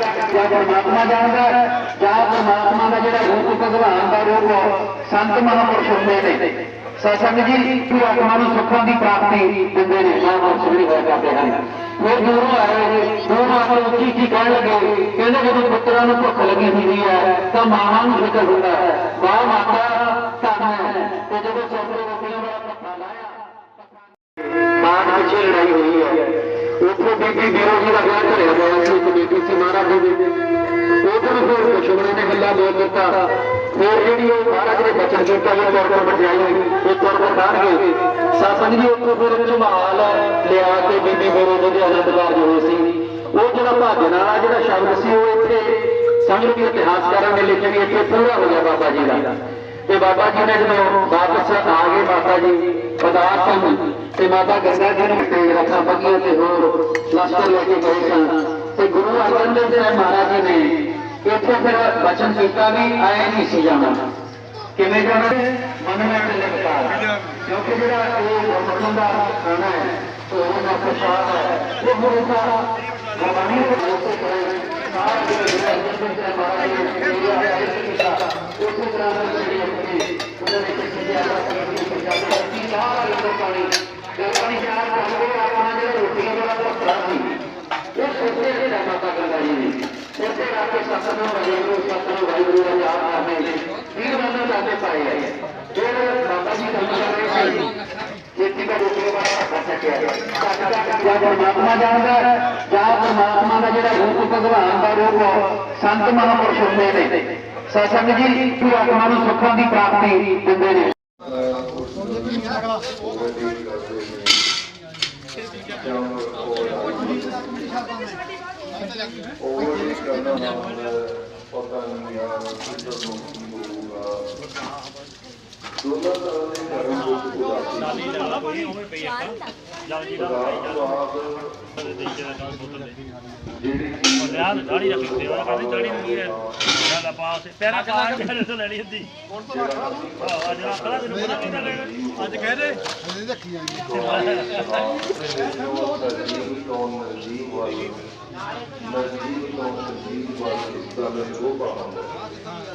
ਜਾਂ ਪਰਮਾਤਮਾ ਜਾਣਦਾ ਹੈ, ਜਾਂ ਪਰਮਾਤਮਾ ਦਾ ਜਿਹੜਾ ਰੂਪ ਭਗਵਾਨ ਦਾ ਰੂਪ ਸੰਤ ਮਹਾਂਪੁਰਸ਼ ਹੁੰਦੇ ਨੇ। ਸਤਸੰਗ ਜੀ ਕਿ ਆਤਮਾ ਨੂੰ ਸੁੱਖਾਂ ਦੀ ਪ੍ਰਾਪਤੀ ਦਿੰਦੇ ਨੇ ਮਹਾਂਪੁਰਸ਼ ਵੀ ਹੋਇਆ ਕਰਦੇ ਹਨ। ਉਹ ਦੂਰੋਂ ਆਏ ਨੇ। ਦੂਰੋਂ ਉੱਚੀ ਉੱਚੀ ਕਹਿਣ ਲੱਗੇ। ਕਹਿੰਦੇ ਜਦੋਂ ਪੁੱਤਰਾਂ ਨੂੰ ਭੁੱਖ ਲੱਗੀ ਹੁੰਦੀ ਹੈ ਤਾਂ ਮਾਵਾਂ ਨੂੰ ਫਿਕਰ ਹੁੰਦਾ ਹੈ। ਮਾਂ ਮਾਤਾ ਧਨ ਹੈ। ਤੇ ਜਦੋਂ ਸੋਪਰੇ ਰੋਟੀਆਂ ਵਾਲਾ ਪੱਖਾ ਲਾਇਆ ਮਾਂ ਪਿੱਛੇ ਲੜਾਈ ਹੋਈ ਹੈ। ਉੱਥੇ ਬੀਬੀ ਬੀਰੋ ਜੀ ਦਾ ਵਿਆਹ ਘੜਿਆ ਹੋਇਆ ਸੀ ਇੱਕ ਉਧਰ ਫਿਰ ਦੁਸ਼ਮਣਾਂ ਨੇ ਗੱਲਾਂ ਬੋਲ ਦਿੱਤਾ। ਫਿਰ ਜਿਹੜੀ ਉਹ ਮਹਾਰਾਜ ਨੇ ਬਚਨ ਕੀਤਾ, ਉਹ ਤੌਰ ਪਰ ਬਚਾਈ ਉਹ ਤੌਰ ਪਰ ਖਾਣਗੇ ਸਾਸੰਗ ਜੀ, ਉੱਥੋਂ ਫਿਰ ਝਮਾਲ ਲਿਆ ਕੇ ਬੀਬੀ ਬੀਰੋ ਦੇ ਆਨੰਦ ਕਾਰਜ ਹੋਏ ਸੀ। ਉਹ ਜਿਹੜਾ ਭਾਜਨ ਵਾਲਾ ਜਿਹੜਾ ਸ਼ਬਦ ਸੀ, ਉਹ ਇੱਥੇ ਸੰਗਤ ਦੇ ਇਤਿਹਾਸਕਾਰਾਂ ਨੇ ਲਿਖਿਆ ਵੀ ਇੱਥੇ ਪੂਰਾ ਹੋ ਗਿਆ ਬਾਬਾ ਜੀ ਦਾ। ਤੇ ਬਾਬਾ ਜੀ ਨੇ ਜਦੋਂ ਵਾਪਸ ਆ ਗਏ ਮਾਤਾ ਜੀ, ਪਦਾਰ ਸਨ ਤੇ ਮਾਤਾ ਗੰਗਾ ਜੀ ਨੂੰ ਤੇਜ ਰੱਖਾਂ ਬੱਗੀਆਂ ਤੇ ਹੋਰ ਲਸ਼ਕਰ ਲੈ ਕੇ ਗਏ ਸਨ। ਤੇ ਗੁਰੂ ਅਰਜਨ ਦੇਵ ਜੀ ਮਹਾਰਾਜ ਜੀ ਨੇ ਇੱਥੇ ਫਿਰ ਬਚਨ ਕੀਤਾ ਵੀ ਆਏ ਨਹੀਂ ਸੀ ਜਾਣਾ। ਕਿਵੇਂ ਜਾਣਾ? ਮਨ ਵਿੱਚ ਲਿਖਤਾ ਕਿਉਂਕਿ ਜਿਹੜਾ ਇਹ ਗੁਰਮਤਿ ਦਾ ਖਾਣਾ ਹੈ, ਉਹ ਦਾ ਪ੍ਰਸ਼ਾਦ ਹੈ। ਉਹ ਗੁਰੂ ਦਾ ਗੁਰਬਾਣੀ ਦੇ ਉਸੇ ਤਰ੍ਹਾਂ ਸਾਧ ਦੇ ਜਿਹੜਾ ਜਿਸ ਤੇ ਮਹਾਰਾਜ ਨੇ ਜਿਹੜਾ ਹੈ ਕੀਤਾ, ਉਸੇ ਤਰ੍ਹਾਂ ਨਾਲ ਜਿਹੜੀ ਆਪਣੀ ਉਹਨਾਂ ਨੇ ਕਿਸੇ ਦੇ ਆਲਾ ਕੀਤੀ। ਪੰਜਾਬ ਦੀ ਸਾਰਾ ਲੰਗਰ ਪਾਣੀ ਲੰਗਰ ਪਾਣੀ ਚਾਰ ਪਾਉਂਦੇ ਆਪਾਂ ਜਿਹੜਾ ਰੋਟੀਆਂ ਵਾਲਾ ਉਹ ਖਰਾਬ ਨਹੀਂ ਇਹ ਸੋਚੇ ਦੇ ਦਾ ਮਾਤਾ ਗੰਗਾ ਜੀ ਨੇ ਸਿਰ ਤੇ ਰੱਖ ਕੇ ਸਤਨਾਮ ਵਾਹਿਗੁਰੂ ਸਤਨਾਮ ਵਾਹਿਗੁਰੂ ਦਾ ਜਾਪ ਕਰਨੇ ਵੀਰ ਬੰਦਾ ਕਰਦੇ ਪਾਏ ਹੈ ਜਿਹੜੇ ਬਾਬਾ ਜੀ ਕਰ ਰਹੇ ਸੀ ਖੇਤੀ ਦਾ ਰੋਟੀ ਵਾਲਾ ਕਰ ਸਕਿਆ ਜਾਂ ਪਰਮਾਤਮਾ ਜਾਣਦਾ ਹੈ, ਜਾਂ ਪਰਮਾਤਮਾ ਦਾ ਜਿਹੜਾ ਰੂਪ ਭਗਵਾਨ ਦਾ ਰੂਪ ਸੰਤ ਮਹਾਂਪੁਰਸ਼ ਹੁੰਦੇ ਨੇ। ਸਤਸੰਗ ਜੀ ਕਿ ਆਤਮਾ ਨੂੰ ਸੁੱਖਾਂ ਦੀ ਪ੍ਰਾਪਤੀ ਦਿੰਦੇ ਨੇ। ਉਹ ਨਹੀਂ ਕਰਨਾ ਨਾ ਪਤਾ ਨਹੀਂ ਆ ਕਿੱਧਰ ਨੂੰ ਹੋਊਗਾ ਦੋਨਾਂ ਤਰ੍ਹਾਂ ਦੇ ਧਰਮ ਵਿੱਚ ਕੋਈ ਉਵੇਂ ਪਈ ਇੱਕ ਜਲ ਜੀ ਦਾ ਭਾਈ ਜਲ ਦੇ ਦੇ ਦਾ ਬੋਤਲ ਦੇ ਜਿਹੜੀ ਚੀਜ਼ ਲਿਆ ਦਾੜੀ ਰੱਖੀ ਤੇ ਉਹ ਕਹਿੰਦੇ ਦਾੜੀ ਨੂੰ ਕੀ ਹੈ ਗੱਲ ਪਾਸ ਪੈਰਾਂ ਪਾ ਕੇ ਹਰੇ ਤੋਂ ਲੈਣੀ ਹੁੰਦੀ। ਆਹ ਅੱਜ ਆਖਲਾ ਤੈਨੂੰ ਪਤਾ ਕਿੰਨਾ ਲੈਣਾ। ਅੱਜ ਕਹਿ ਦੇ। ਨਜ਼ਦੀਕ ਤੋਂ ਨਜ਼ਦੀਕ ਵੱਲ ਨਜ਼ਦੀਕ ਤੋਂ ਨਜ਼ਦੀਕ ਵੱਲ ਦਾ ਮੈਨੂੰ ਪਾਉਂਦਾ